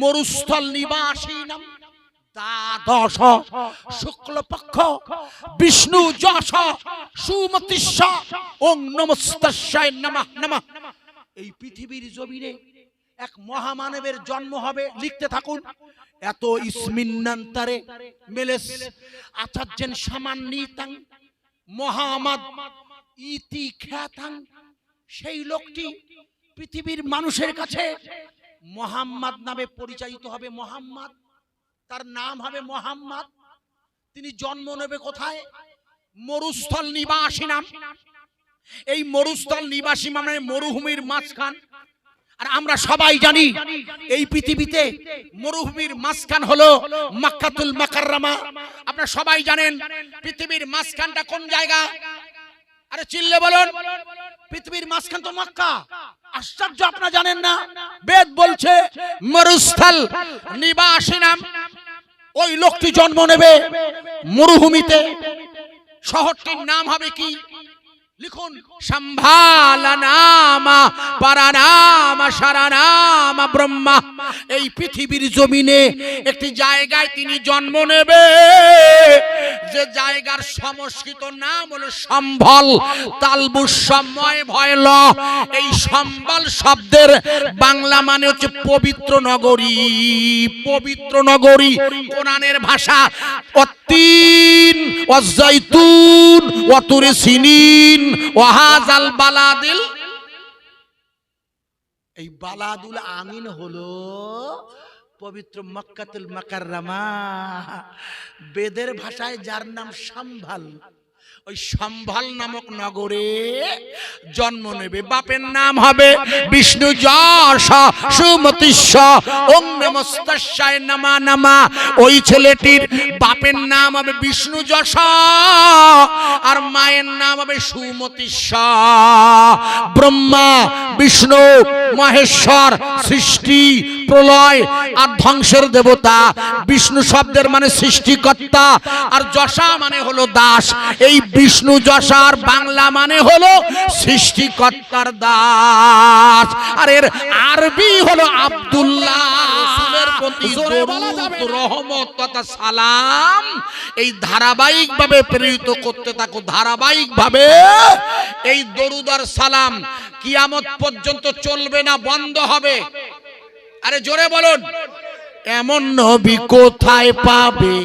মরুস্থল নিবাসী নাম দ্বাদশ শুক্লপক্ষ বিষ্ণু যশ সুমতিস্য ওং নমস্তস্যায় নমঃ নমঃ। এই পৃথিবীর জমিনে এক মহামানবের জন্ম হবে লিখতে থাকুন। এত ইসমিন্নান্তরে মেলেস আচার্যেন সামান্বিতাং মহামাদ ইতি খ্যাতাং সেই লোকটি পৃথিবীর মানুষের কাছে মোহাম্মদ নামে পরিচালিত হবে মোহাম্মদ। তার নাম হবে মোহাম্মদ। তিনি জন্ম নেবে কোথায়? মরুস্থল নিবাসী নাম। এই মরুস্থল নিবাসী মানে মরুভূমির মাঝখান। আর আমরা সবাই জানি, এই পৃথিবীতে মরুভূমির মাঝখান হলো মাক্কাতুল মাকাররামা। আপনারা সবাই জানেন পৃথিবীর মাঝখানটা কোন জায়গা? আরে চিল্লে বলুন, পৃথিবীর মাঝখান তো মক্কা। আশ্চর্য, আপনারা জানেন না? বেদ বলছে, মরুস্থল নিবাসী নাম। ওই লোকটি জন্ম নেবে মরুভূমিতে। শহরটির নাম হবে কি? লিখুন সম্ভালনামা পারানামা সারানামা ব্রহ্মা। এই পৃথিবীর জমিনে একটি জায়গায় তিনি জন্ম নেবে। যে জায়গার সংস্কৃত নাম হলো সম্ভল। তালবুস সময় ভয় ল এই সম্বল শব্দের বাংলা মানে হচ্ছে পবিত্র নগরী। পবিত্র নগরী কোরআনের ভাষা। অত্তিন অজাইতুন অতুরে সিনিন ওয়াহাজাল বালাদিল। এই বালাদুল আমিন হলো পবিত্র মক্কাতুল মাকাররামা। বেদের ভাষায় যার নাম সম্ভাল ওই সম্ভাল নামক নগরে জন্ম নেবে। বাপের নাম হবে বিষ্ণু ওম নমস্তস্যায় নামা নামা। ওই ছেলেটির বাপের নাম হবে বিষ্ণু আর মায়ের নাম হবে সুমতিস্য ব্রহ্মা, বিষ্ণু মহেশ্বর, সৃষ্টি, প্রলয় আর ধ্বংসের দেবতা। বিষ্ণু শব্দের মানে সৃষ্টিকর্তা। আর যশা মানে হলো দাস। এই বিষ্ণু যশার বাংলা মানে হলো সৃষ্টিকর্তার দাস। আর এর আরবি হলো আব্দুল্লাহ। রসুলের প্রতি দরুদ, রহমত তথা সালাম এই ধারাবাহিক ভাবে প্রেরিত করতে থাকো ধারাবাহিক ভাবে এই দরুদ আর সালাম কিয়ামত পর্যন্ত চলবে না বন্ধ হবে। আরে জোরে বলুন। এমন নবী কোথায় পাবে?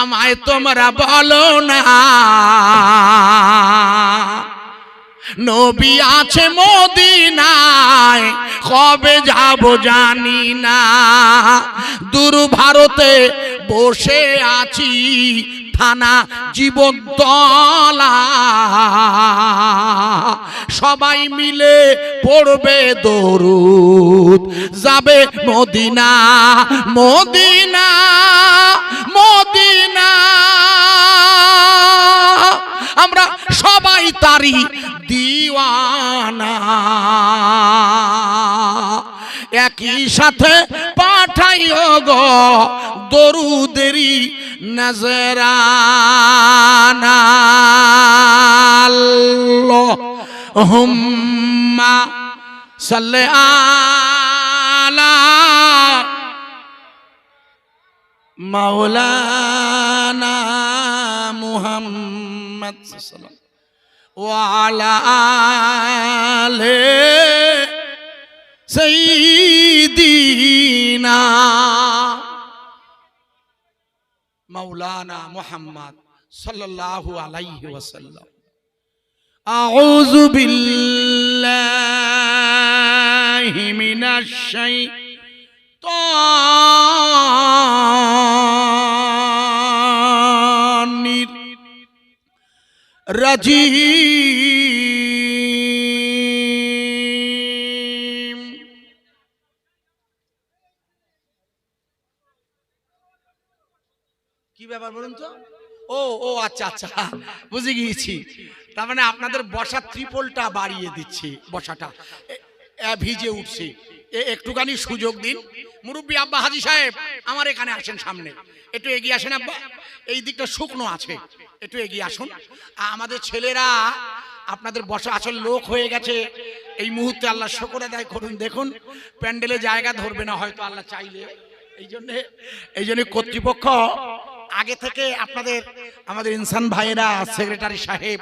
আমায় তোমরা বলো না। নবী আছে মদিনায়, কবে যাব জানি না। দূর ভারতে বসে আছি, থানা জীবনতলা সবাই মিলে পড়বে দরুদ। যাবে মদিনা মদিনা মদিনা। আমরা সবাই তারি দিওয়ানা। একই সাথে পাঠাইও গো দরুদেরি নজরানা। হুম্মা সাল্লে আলা মাওলানা মুহাম্মদ। محمد صلى الله عليه وسلم. وعلى آل سيدنا مولانا محمد صلى الله عليه وسلم. أعوذ بالله من الشيطان রাজিম কি ব্যাপার বলুন তো? ও ও আচ্ছা আচ্ছা বুঝে গিয়েছি। তার মানে আপনাদের বসা ত্রিপলটা বাড়িয়ে দিচ্ছে বসাটা। ভিজে উঠছে। একটুখানি সুযোগ দিন। মুরব্বী আব্বা হাজি সাহেব, আমার এখানে আসেন সামনে। একটু এগিয়ে আসেন আব্বা। এই দিকটা শুকনো আছে। একটু এগিয়ে আসুন। আমাদের ছেলেরা আপনাদের বসা আসল লোক হয়ে গেছে। এই মুহূর্তে আল্লাহ শকর আদায় করুন। দেখুন, প্যান্ডেলে জায়গা ধরবে না হয়তো আল্লাহ চাইলে। এই জন্যে, এই জন্য কর্তৃপক্ষ, আগে থেকে আপনাদের, আমাদের ইনসান ভাইয়েরা, সেক্রেটারি সাহেব,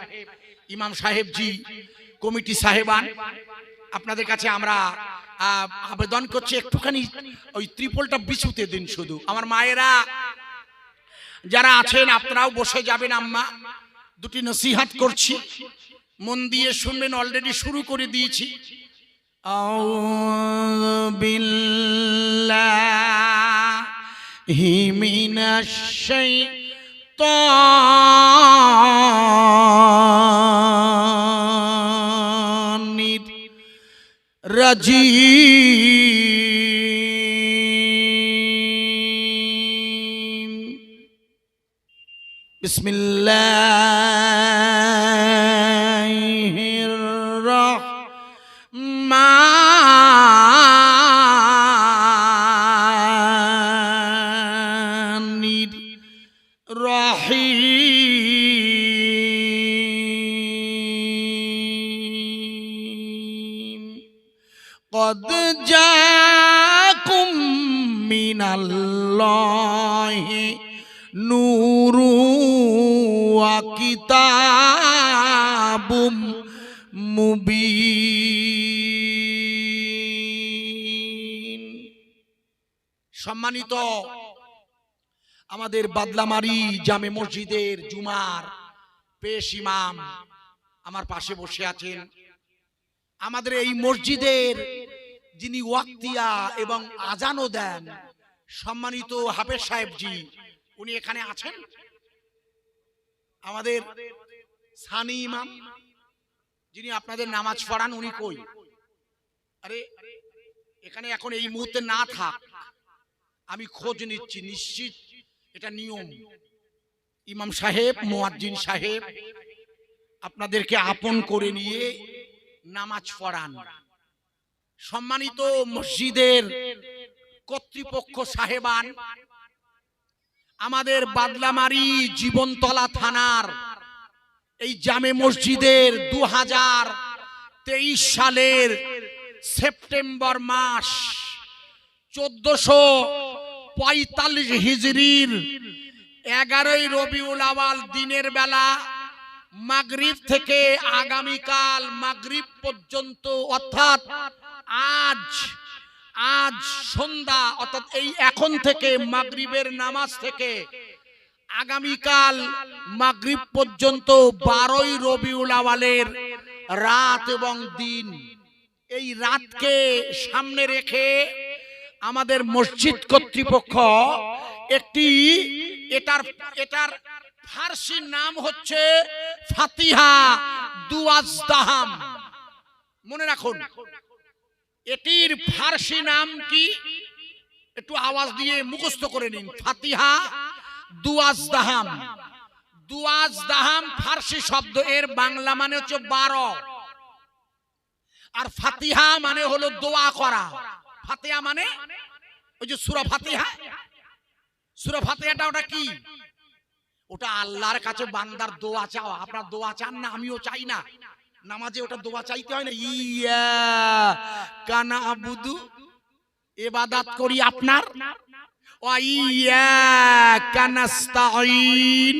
ইমাম সাহেব জি কমিটি সাহেবান, আপনাদের কাছে আমরা আবেদন করছে একটুখানি ওই ত্রিপলটা বিছুতে দিন শুধু। আমার মায়েরা যারা আছেন, আপনারাও বসে যাবেন আম্মা। দুটি নসিহাত করছি। মন দিয়ে শুনবেন অলরেডি শুরু করে দিয়েছি। হিমিনাশাই الرجيم بسم الله الله نور وكتاب মুবিন সম্মানিত আমাদের বাদলামারি জামে মসজিদের জুমার পেশ ইমাম আমার পাশে বসে আছেন আমাদের এই মসজিদের যিনি ওয়াক্তিয়া এবং আজানও দেন সম্মানিত হাফেজ সাহেব জি। উনি এখানে আছেন? আমাদের সানি ইমাম যিনি আপনাদের নামাজ পড়ান উনি কই? আরে এখানে এখন এই মুহূর্তে না থাক। আমি খোঁজ নিচ্ছি নিশ্চিত এটা নিয়ম। ইমাম সাহেব মোয়াজ্জিন সাহেব আপনাদেরকে আপন করে নিয়ে নামাজ পড়ান। সম্মানিত মসজিদের কর্তৃপক্ষ সাহেবান, আমাদের বাদলামারি জীবনতলা থানার এই জামে মসজিদের দু হাজার তেইশ সালের সেপ্টেম্বর মাস চোদ্দশো পঁয়তাল্লিশ হিজড়ির এগারোই রবিউল আওয়াল দিনের বেলা মাগরিব থেকে আগামীকাল মাগরিব পর্যন্ত, অর্থাৎ আজ আজ সন্ধ্যা, অর্থাৎ এই এখন থেকে মাগরিবের নামাজ থেকে আগামীকাল মাগরিব পর্যন্ত বারোই রবিউল আওয়ালের রাত এবং দিন। এই রাতকে সামনে রেখে আমাদের মসজিদ কর্তৃপক্ষ একটি এটার এটার ফার্সি নাম হচ্ছে ফাতিহা দুয়াজদাহাম মনে রাখুন এটির ফার্সি নাম কি? একটু আওয়াজ দিয়ে মুখস্থ করে নিন। ফাতিহা দুয়াজদাহাম। দুয়াজদাহাম ফার্সি শব্দ, এর বাংলা মানে হচ্ছে বারো। আর ফাতিহা মানে হলো দোয়া করা। ফাতিহা মানে ওই যে সুরা ফাতিহা। সুরা ফাতিহাটা ওটা কি? ওটা আল্লাহর কাছে বান্দার দোয়া চাওয়া। আপনার দোয়া চান না, আমিও চাই না। নামাজে ওটা দোয়া চাইতে হয় না? ইয়া কানা আবুদু এবাদাত করি আপনার। ইয়া কানাস্তাইন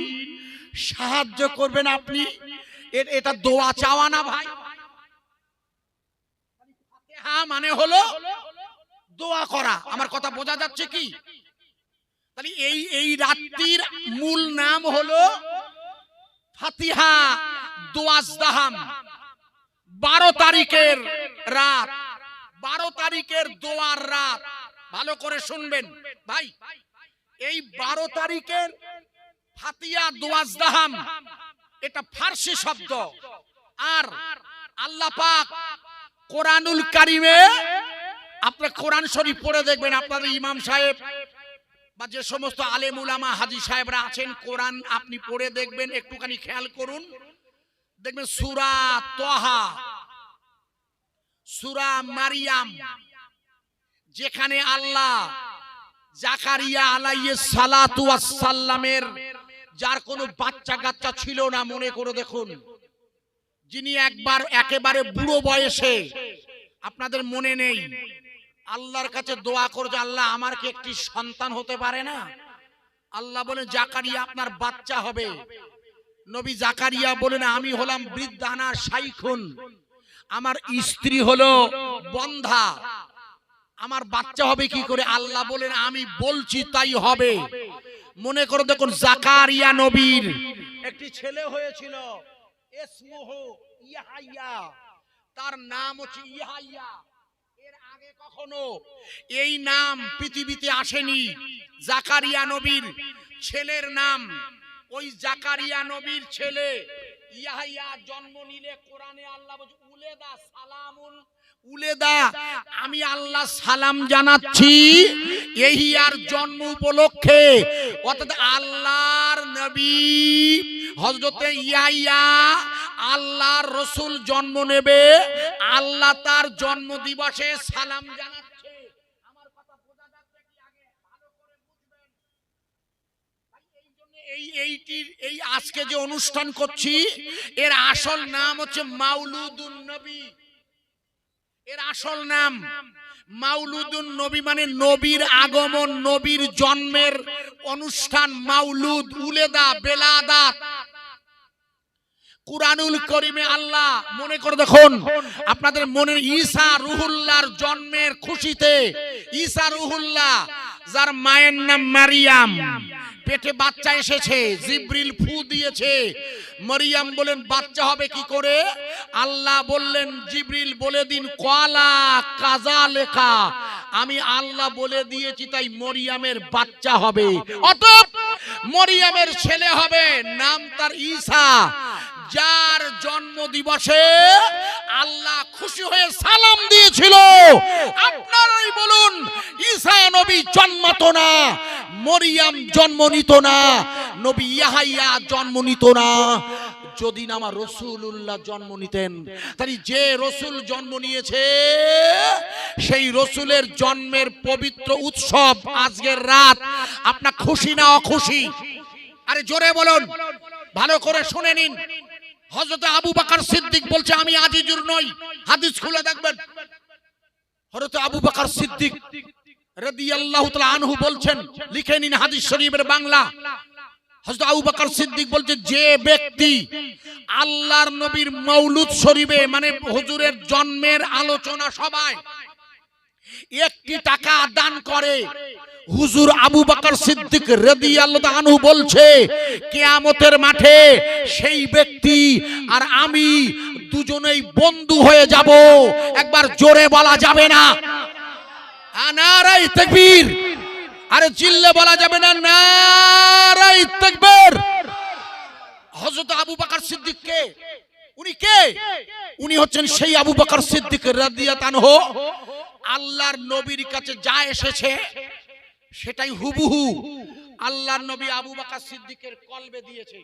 সাহায্য করবেন আপনি। এটা দোয়া চাওয়া না ভাই। হ্যাঁ মানে হলো দোয়া করা। আমার কথা বোঝা যাচ্ছে কি? তাহলে এই এই রাত্রির মূল নাম হলো ফাতিহা দোয়াজদাহাম। বারো তারিখের রাত, বারো তারিখের দোয়ার রাত। ভালো করে শুনবেন। ভাই, এই বারো তারিখের ফাতিয়া দোয়াজদাহাম, এটা ফার্সি শব্দ। আর আল্লাহ পাক কোরআনুল কারিমে আপনার কোরআন শরীফ পড়ে দেখবেন, আপনাদের ইমাম সাহেব বা যে সমস্ত আলেম উলামা হাজি সাহেবরা আছেন, কোরআন আপনি পড়ে দেখবেন, একটুখানি খেয়াল করুন। দেখবেন সুরা তোহা সুরা মারিয়াম, যেখানে আল্লাহ জাকারিয়া আলাইয়ে সালাতু সাল্লামের যার কোনো বাচ্চা কাচ্চা ছিল না, মনে করে দেখুন, যিনি একবার একেবারে বুড়ো বয়সে, আপনাদের মনে নেই, আল্লাহর কাছে দোয়া করছে, আল্লাহ আমার কি একটি সন্তান হতে পারে না? আল্লাহ বলে, জাকারিয়া আপনার বাচ্চা হবে। নবী জাকারিয়া বলেন, আমি হলাম বৃদ্ধানা সাইখুন আমার স্ত্রী হলো বন্ধা। আমার বাচ্চা হবে কি করে? আল্লাহ বলেন আমি বলছি তাই হবে। মনে করো দেখুন জাকারিয়া নবীর একটি ছেলে হয়েছিল তার নাম হচ্ছে ইহাইয়া এর আগে কখনো এই নাম পৃথিবীতে আসেনি। জাকারিয়া নবীর ছেলের নাম ওই জাকারিয়া নবীর ছেলে। ইয়াহিয়া জন্ম নিলে কোরআনে আল্লাহ বলছে, উলেদা, সালামুন। উলেদা, আমি আল্লাহ সালাম জানাচ্ছি, এহিয়ার জন্ম উপলক্ষে। অর্থাৎ আল্লাহর নবী হযরতে ইয়াহিয়া আল্লাহর রসুল জন্ম নেবে, আল্লাহ তার জন্ম দিবসে সালাম জানাচ্ছে আমার কথা বোঝা যাচ্ছে কি আগে ভালো করে বুঝবেন ভাই, এই জন্য এই এইটির এই আজকে যে অনুষ্ঠান করছি এর আসল নাম হচ্ছে মাউলুদুন নবী। এর আসল নাম মাউলুদুন নবী মানে নবীর আগমন নবীর জন্মের অনুষ্ঠান মাউলুদ উলেদা বেলাদাত কুরআনুল করিমে আল্লাহ মনে করে দেখুন আপনাদের মনে ঈসা রুহুল্লাহর জন্মের খুশিতে ঈসা রুহুল্লাহ যার মায়ের নাম মারিয়াম। পেটে বাচ্চা এসেছে, জিব্রিল ফু দিয়েছে। মরিয়াম বলেন বাচ্চা হবে কি করে? আল্লাহ বললেন, জিব্রিল বলে দিন, কলা কাজা লেখা। আমি আল্লাহ বলে দিয়েছি, তাই মরিয়ামের বাচ্চা হবে। অতএব মরিয়ামের ছেলে হবে, নাম তার ঈসা। যার জন্ম দিবসে আল্লাহ খুশি হয়ে সালাম দিয়েছিল। আপনারাই বলুন, ঈসা নবী জন্মাতো না। মরিয়াম জন্ম নিত না, নবী ইয়াহাইয়া জন্ম নিত না। যদি না আমার রসুল্লাহ জন্ম নিতেন তাই যে রসুল জন্ম নিয়েছে, সেই রসুলের জন্মের পবিত্র উৎসব আজকের রাত, আপনার খুশি না অখুশি? আরে জোরে বলুন, ভালো করে শুনে নিন। হযরত আবু বকর সিদ্দিক বলছে, আমি আজিজুর নই। হাদিস খুলে দেখবেন। হযরত আবু বকর সিদ্দিক আনহু বলছেন, লিখে নিন হাদিস শরীফের বাংলা। আবু সিদ্দিক যে ব্যক্তি আল্লাহর নবীর মৌলুদ মানে হুজুরের জন্মের আলোচনা সবাই একটি টাকা দান করে, হুজুর আবু বকর সিদ্দিক রাদিয়াল্লাহু আনহু বলছে, কিয়ামতের মাঠে সেই ব্যক্তি আর আমি দুজনেই বন্ধু হয়ে যাব, একবার জোরে বলা যাবে না। নারাই তাকবীর। আরে চিল্লে বলা যাবে না, নারাই তাকবীর। হযরত আবু বকর সিদ্দিক কে? উনি কে? উনি হচ্ছেন সেই আবু বকর সিদ্দিক রাদিয়াল্লাহু আনহু। আল্লাহর নবীর কাছে যা এসেছে, সেটাই হুবহু। আল্লাহর নবী আবু বকর সিদ্দিকের কলবে দিয়েছে।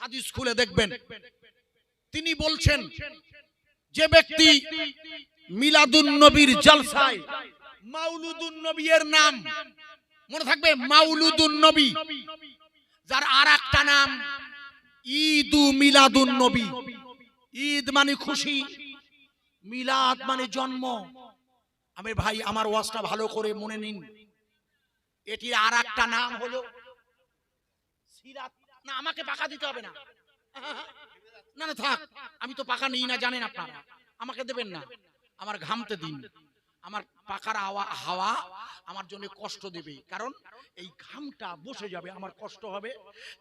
হাদিস খুলে দেখবেন। তিনি বলছেন, যে ব্যক্তি মিলাদুন নবীর জলসায় মাউলুদুন নবীর নাম। মনে থাকবে মাউলুদুন নবী। যার আর একটা নাম ঈদু মিলাদুন নবী। ঈদ মানে খুশি, মিলাদ মানে জন্ম। আমি ভাই, আমার ওয়াজটা ভালো করে মনে নিন। এটির আর একটা নাম হলো না, আমাকে পাকা দিতে হবে না। না না, থাক। আমি তো পাকা নিই না, জানেন আপনারা। আমাকে দেবেন না। আমার ঘামতে দিন। আমার পাকার হাওয়া হাওয়া আমার জন্য কষ্ট দেবে। কারণ এই ঘামটা বসে যাবে, আমার কষ্ট হবে।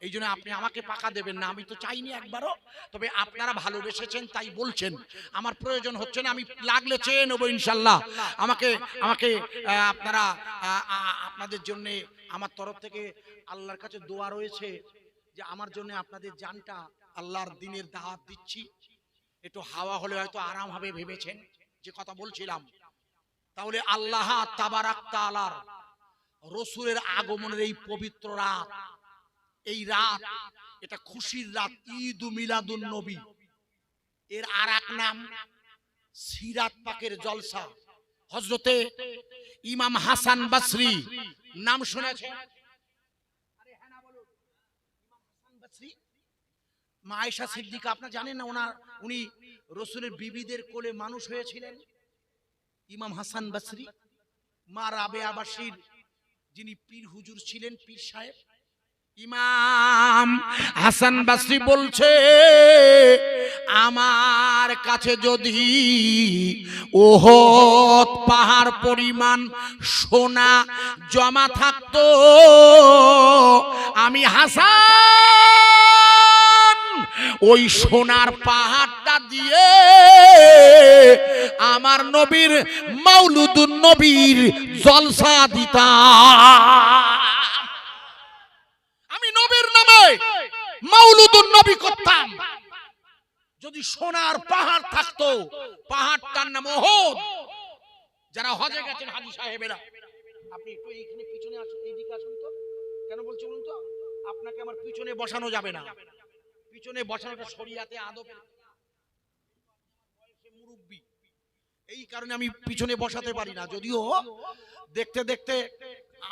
এই জন্য আপনি আমাকে পাকা দেবেন না, আমি তো চাইনি একবারও। তবে আপনারা ভালোবেসেছেন, তাই বলছেন। আমার প্রয়োজন হচ্ছে না, আমি লাগলে চেয়ে নেব ইনশাল্লাহ। আমাকে আমাকে আপনারা আপনাদের জন্য আমার তরফ থেকে আল্লাহর কাছে দোয়া রয়েছে যে আমার জন্য আপনাদের জানটা আল্লাহর দিনের দাওয়াত দিচ্ছি। একটু হাওয়া হলে হয়তো আরাম হবে ভেবেছেন, যে কথা বলছিলাম। তাহলে আল্লাহ তাবারাক তাআলার রসুলের আগমনের এই পবিত্র রাত, এই রাত, এটা খুশির রাত, ঈদ মিলাদুন নবী। এর আর এক নাম সিরাত পাকের জলসা। হজরতে ইমাম হাসান বাসরি নাম শুনেছেন? আরে হ্যাঁ? মা আয়েশা সিদ্দিকা আপনার জানেন না ওনার, উনি রসুলের বিবিদের কোলে মানুষ হয়েছিলেন? ইমাম হাসান বাসরি, মা রাবে আবাসীর যিনি পীর হুজুর ছিলেন, পীর সাহেব। ইমাম হাসান বাসরি বলছে, আমার কাছে যদি ওহত পাহাড় পরিমাণ সোনা জমা থাকতো, আমি হাসান ওই সোনার পাহাড়টা দিয়ে আমার নবীর মাউলুদুন নবীর জলসা দিতাম। আমি নবীর নামে মাউলুদুন নবী করতাম। যদি সোনার পাহাড় থাকতো, পাহাড়টার নাম ওহদ। যারা হজে গেছেন হাজি সাহেবেরা, আপনি একটু এইখানে পিছনে আসুন, এইদিকে আসুন তো। কেন বলছি বলুন তো? আপনাকে আমার পিছনে বসানো যাবে না। পিছনে বসানোটা শরিয়াতে আদব মুরব্বী এই কারণে আমি পিছনে বসাতে পারি না। যদিও দেখতে দেখতে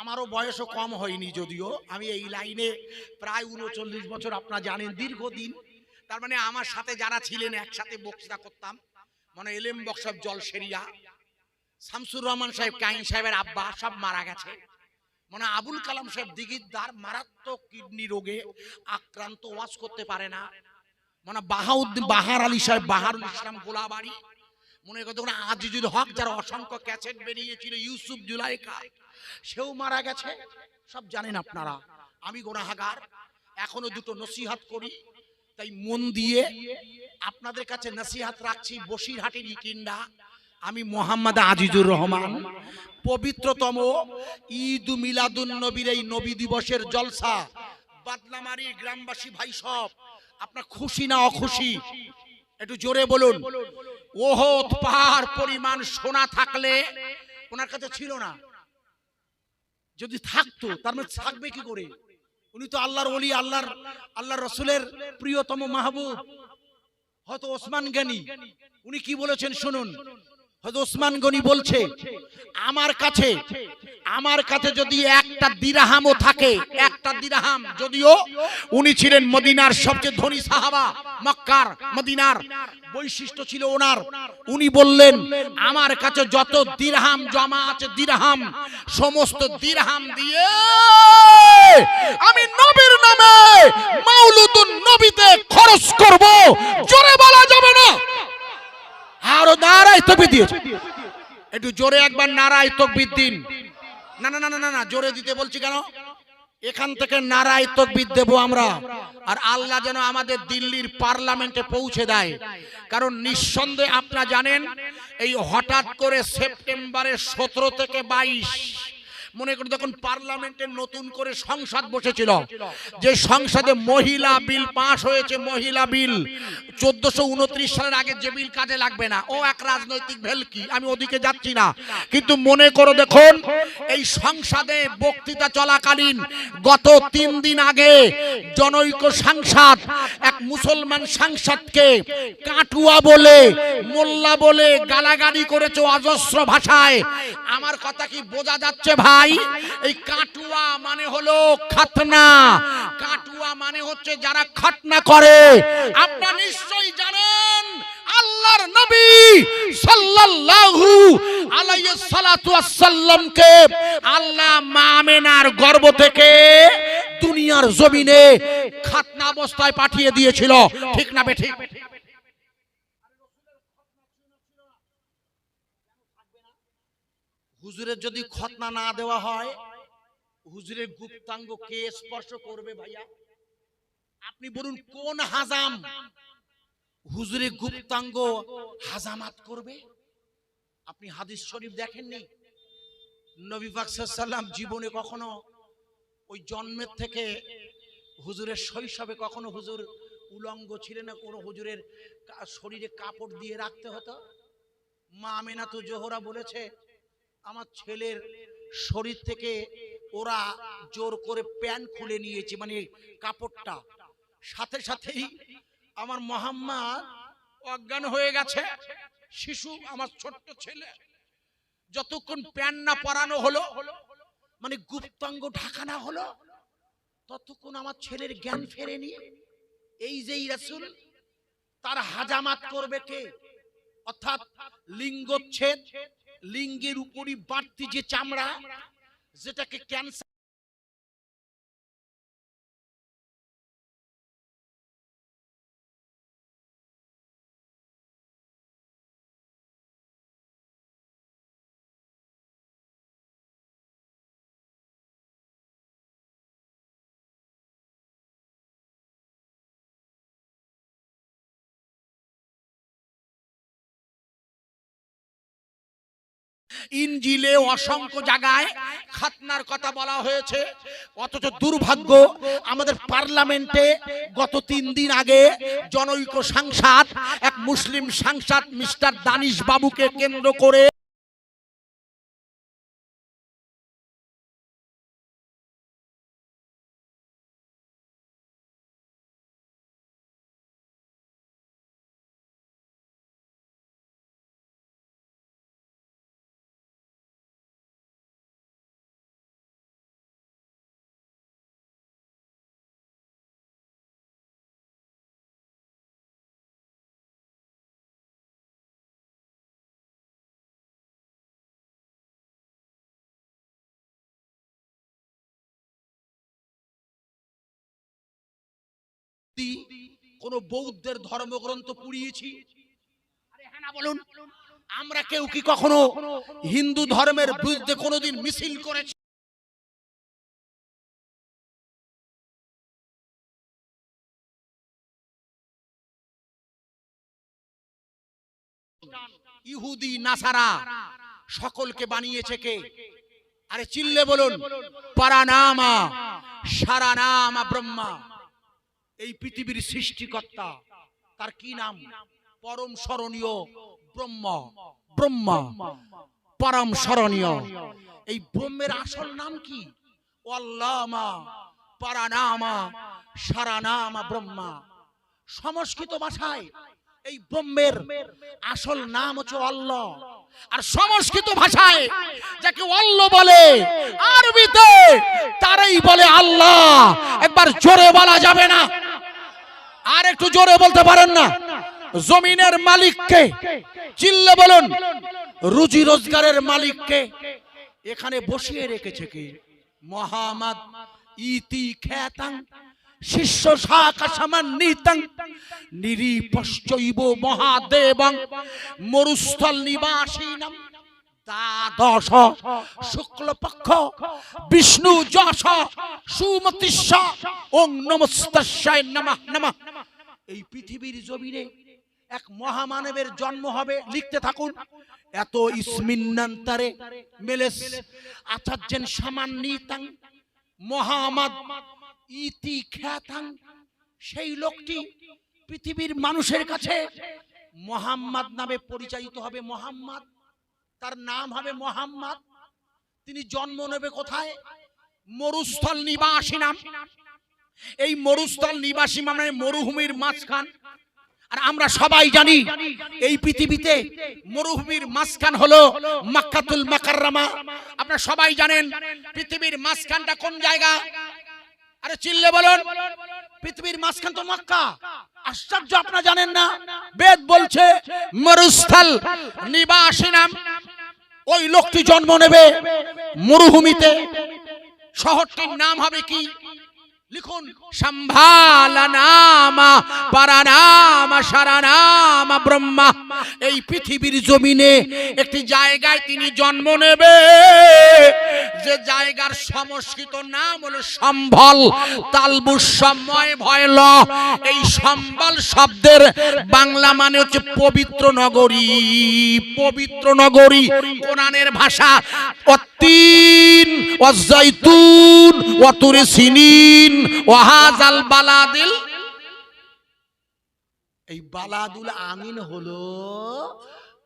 আমারও বয়সও কম হয়নি যদিও। আমি এই লাইনে প্রায় উনচল্লিশ বছর, আপনারা জানেন, দীর্ঘদিন। তার মানে আমার সাথে যারা ছিলেন, একসাথে বক্তৃতা করতাম। মানে বক্সব জল সেরিয়া শামসুর রহমান সাহেব কাইন সাহেবের আব্বা, সব মারা গেছে। মানে আবুল কালাম সাহেব দিগিরদার, মারাত্মক কিডনি রোগে আক্রান্ত, ওয়াজ করতে পারে না। মানে বাহাউদ্দিন, বাহার আলী সাহেব, বাহারুল ইসলাম গোলাবাড়ি। মনে করতে কোনো আজিজুল হক যার অসংখ্য ক্যাসেট বেরিয়েছিল ইউসুফ জুলাইকা, সেও মারা গেছে। সব জানেন আপনারা, আমি গোনাহাগার, এখনও দুটো নসিহাত করি, তাই মন দিয়ে আপনাদের কাছে নসিহাত রাখছি বসিরহাটের ইকিন্ডা। আমি মোহাম্মদ আজিজুর রহমান, পবিত্রতম ঈদ মিলাদুন নবীর এই নবী দিবসের জলসা। বাদলামারি গ্রামবাসী ভাই সব, আপনার খুশি না অখুশি? একটু জোরে বলুন। ওহত পাহাড় পরিমাণ সোনা থাকলে ওনার কাছে ছিল না। যদি থাকতো, তার মানে থাকবে কি করে? উনি তো আল্লাহর অলি আল্লাহর আল্লাহর রসুলের প্রিয়তম মাহবুব। হয়তো ওসমান জ্ঞানী উনি কি বলেছেন শুনুন? হয়তো ওসমান গনি বলছে, আমার কাছে আমার কাছে যদি একটা দিরাহামও থাকে, একটা দিরাহাম যদিও উনি ছিলেন মদিনার সবচেয়ে ধনী সাহাবা, মক্কার মদিনার বৈশিষ্ট্য ছিল ওনার। উনি বললেন, আমার কাছে যত দিরহাম জমা আছে, দিরহাম, সমস্ত দিরহাম দিয়ে আমি নবীর নামে মাউলুদুন নবীতে খরচ করব। জোরে বলা যাবে না। আরও নারায় তকবির দিয়েছে একটু জোরে একবার নারায় তকবির দিন। না না না না না, জোরে দিতে বলছি কেন? এখান থেকে নারায় তকবির দেব আমরা। আর আল্লাহ যেন আমাদের দিল্লির পার্লামেন্টে পৌঁছে দেয়। কারণ নিঃসন্দেহে আপনারা জানেন, এই হঠাৎ করে সেপ্টেম্বরের সতেরো থেকে বাইশ মনে করি তখন পার্লামেন্টে নতুন করে সংসদ বসেছিল, যে সংসদে মহিলা বিল পাস হয়েছে, মহিলা বিল, চোদ্দশো উনত্রিশ সালের আগে যে বিল কাজে লাগবে না। ও এক রাজনৈতিক ভেলকি আমি ওদিকে যাচ্ছি না। কিন্তু মনে করো দেখুন, এই সংসদে বক্তৃতা চলাকালীন গত তিন দিন আগে জনৈক সাংসদ, এক মুসলমান সাংসদকে কাটুয়া বলে, মোল্লা বলে গালাগালি করেছে অজস্র ভাষায়। আমার কথা কি বোঝা যাচ্ছে ভাই? এই কাটুয়া মানে হলো খাতনা। কাটুয়া মানে হচ্ছে যারা খাতনা করে। আপনারা নিশ্চয়ই জানেন, আল্লাহর নবী সাল্লাল্লাহু আলাইহি সাল্লাতু ওয়াসাল্লামকে আল্লাহ মা আমেনার গর্ভ থেকে দুনিয়ার জমিনে খাতনা অবস্থায় পাঠিয়ে দিয়েছিল। ঠিক না বেঠিক হুজুরের যদি খতনা না দেওয়া হয়, হুজুরের গুপ্তাঙ্গ কে স্পর্শ করবে ভাইয়া? আপনি বলুন, কোন হাজাম? হুজুরের গুপ্তাঙ্গ হাজামাত করবে? আপনি হাদিস শরীফ দেখেননি? নবী সাল্লাম জীবনে কখনো ওই জন্মের থেকে হুজুরের শৈশবে কখনো হুজুর উলঙ্গ ছিলেন না? কোনো হুজুরের শরীরে কাপড় দিয়ে রাখতে হতো? মা আমেনা তো জোহরা বলেছে আমার ছেলের শরীর থেকে ওরা জোর করে প্যান্ট খুলে নিয়েছে মানে কাপড়টা। সাথে সাথেই আমার মোহাম্মদ অজ্ঞান হয়ে গেছে। শিশু, আমার ছোট্ট ছেলে। যতক্ষণ প্যান্ট না পরানো হলো মানে গুপ্তাঙ্গ ঢাকা না হলো, ততক্ষণ আমার ছেলের জ্ঞান ফেরেনি। এই যে রাসূল, তার হাজামাত করবে কে? অর্থাৎ লিঙ্গচ্ছেদ লিঙ্গের উপরই বাড়তি যে চামড়া যেটাকে ক্যান্সার ইনজিলে অসংখ্য জায়গায় খাতনার কথা বলা হয়েছে। অথচ দুর্ভাগ্য, আমাদের পার্লামেন্টে গত তিন দিন আগে জনৈক সাংসদ, এক মুসলিম সাংসদ মিস্টার দানিশ বাবুকে কেন্দ্র করে কোন বৌদ্ধের ধর্মগ্রন্থ পুড়িয়েছি? হ্যাঁ বলুন। আমরা কেউ কি কখনো হিন্দু ধর্মের বিরুদ্ধে কোনোদিন মিছিল করেছি? ইহুদি নাসারা সকলকে বানিয়েছে কে? আরে চিল্লে বলুন। পারানামা সারানামা ব্রহ্মা। এই পৃথিবীর সৃষ্টিকর্তা। তার কি নাম? পরম স্মরণীয় ব্রহ্ম। ব্রহ্মা। পরম স্মরণীয়। এই ব্রহ্মের আসল নাম কি? অল্লামা পারানামা সারানামা ব্রহ্মা। সংস্কৃত ভাষায় এই ব্রহ্মের আসল নাম হচ্ছে অল্লাহ আর সংস্কৃত ভাষায় যাকে অল্ল বলে, আরবিতে তারাই বলে আল্লাহ। একবার জোরে বলা যাবে না? আর একটু জোরে বলতে পারেন না। জমিনের মালিককে চিল্লে বলুন, রুজি রোজগারের মালিককে এখানে বসিয়ে রেখেছে কি? মোহাম্মদ ইতি খ্যাতাং শিষ্য শাখা সামান্বিতাং নিরীপশ্চৈব মহাদেবং, মরুস্থল নিবাসীনাম। দ্বাদশ, শুক্লপক্ষ, বিষ্ণু যশ সুমতিস্য ওং নমস্তস্যায় নমঃ নমঃ। এই পৃথিবীর জমিনে এক মহামানবের জন্ম হবে, লিখতে থাকুন। এত ইসমিন্নান্তরে মেলেস, আচার্যেন সামান্বিতাং মোহাম্মদ ইতি খ্যাতাং। সেই লোকটি পৃথিবীর মানুষের কাছে মোহাম্মদ নামে পরিচালিত হবে, মোহাম্মদ তার নাম হবে মোহাম্মদ। তিনি জন্ম নেবে কোথায়? মরুস্থল নিবাসী নাম। এই মরুস্থল নিবাসী মানে মরুভূমির মাঝখান। আর আমরা সবাই জানি, এই পৃথিবীতে মরুভূমির মাঝখান হলো মাক্কাতুল মাকাররামা। আপনারা সবাই জানেন, পৃথিবীর মাঝখানটা কোন জায়গা? আরে চিল্লে বলুন, পৃথিবীর মাঝখান তো মক্কা। আশ্চর্য, আপনারা জানেন না? বেদ বলছে, মরুস্থল নিবাসী নাম। ওই লোকটি জন্ম নেবে মরুভূমিতে। শহরটির নাম হবে কি? লিখুন সম্ভালা নামা পারানামা সারানামা ব্রহ্মা। এই পৃথিবীর জমিনে একটি জায়গায় তিনি জন্ম নেবে। যে জায়গার সংস্কৃত নাম হলো সম্বল তালবুসময় ভয়ল। এই সম্বল শব্দের বাংলা মানে হচ্ছে পবিত্র নগরী। পবিত্র নগরী কোরআনের ভাষা। অত্তিন অজাইতুন অতুরে সিনিন, ওয়াহাজাল বালাদিল এই বালাদুল আমিন হলো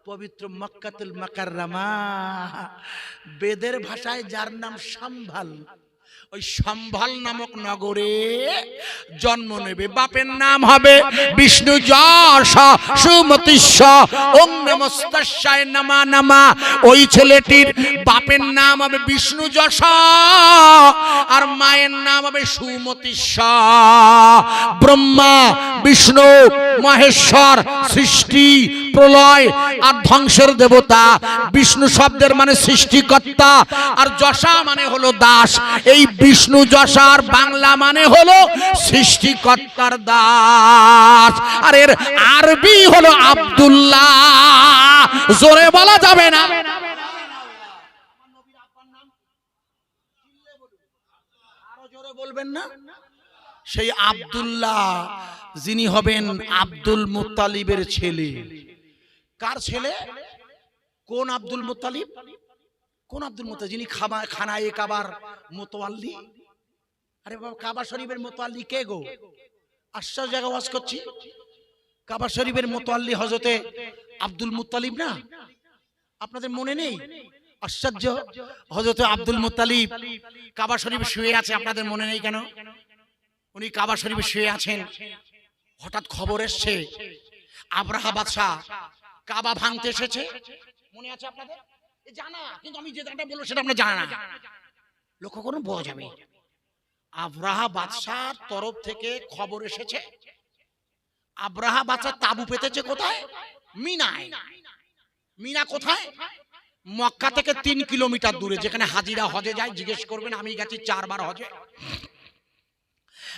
পবিত্র মক্কাতুল মাকাররামা। বেদের ভাষায় যার নাম সম্ভাল ওই সম্ভাল নামক নগরে জন্ম নেবে। বাপের নাম হবে বিষ্ণু ওম নমস্তায় নামা নামা। ওই ছেলেটির বাপের নাম হবে বিষ্ণু যশ আর মায়ের নাম হবে সুমতিস্ব ব্রহ্মা, বিষ্ণু, মহেশ্বর, সৃষ্টি, প্রলয় আর ধ্বংসের দেবতা। বিষ্ণু শব্দের মানে সৃষ্টিকর্তা আর যশা মানে হলো দাস। এই বিষ্ণু যশার বাংলা মানে হলো সৃষ্টিকর্তার দাস। আর এর আরবি হলো আব্দুল্লাহ। জোরে বলা যাবে না। সেই আব্দুল্লাহ, যিনি হবেন আব্দুল মুত্তালিবের ছেলে। কার ছেলে? কোন আব্দুল মুত্তালিব? কোন আব্দুল মুত্তালিব যিনি খাবা খানায় কাবার মোতোয়াল্লি আরে বাবা, কাবা শরীফের মোতোয়াল্লি কে গো? আশ্চর্য জায়গা ওয়াজ করছি। কাবা শরীফের মোতোয়াল্লি হজরতে আব্দুল মুত্তালিব না? আপনাদের মনে নেই? আশ্চর্য। হজরত আব্দুল মুতালিব কাবা শরীফ শুয়ে আছে, আপনাদের মনে নেই কেন? উনি কাবা শরীফে শুয়ে আছেন। হঠাৎ খবর এসছে, আব্রাহা বাদশাহ কাবা ভাঙতে এসেছে। মনে আছে আপনাদের? বাদশার তরফ থেকে খবর এসেছে। কোথায়? কোথায়? মক্কা থেকে তিন কিলোমিটার দূরে, যেখানে হাজিরা হজে যায়। জিজ্ঞেস করবেন, আমি গেছি চারবার হজে।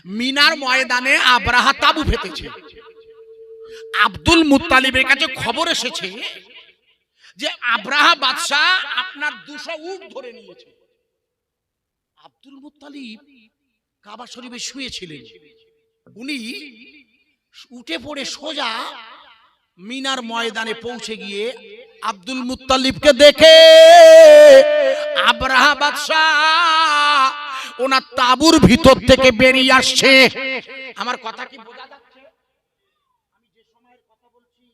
মিনার ময়দানে আব্রাহা তাবু ফেতেছে আব্দুল মুত্তালিবের কাছে খবর এসেছে যে আব্রাহা বাদশাহ আপনার দুশো উট ধরে নিয়েছে। আব্দুল মুত্তালিব কাবা শরীফে শুয়েছিলেন। উনি উঠে পড়ে সোজা মিনার ময়দানে পৌঁছে গিয়ে আব্দুল মুত্তালিবকে দেখে আব্রাহা বাদশাহ ওনার তাবুর ভিতর থেকে বেরিয়ে আসছে। আমার কথা কি বোঝা যাচ্ছে আমি যে সময়ের কথা বলছি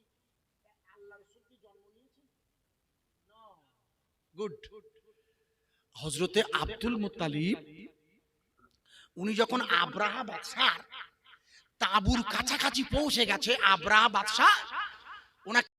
আল্লাহ রাসূল কি জন্ম নিয়েছেন গুড হজরতে আব্দুল মুতালিব উনি যখন আব্রাহা বাদশাহ তাবুর কাছাকাছি পৌঁছে গেছে, আব্রাহা বাদশাহ, ওনাকে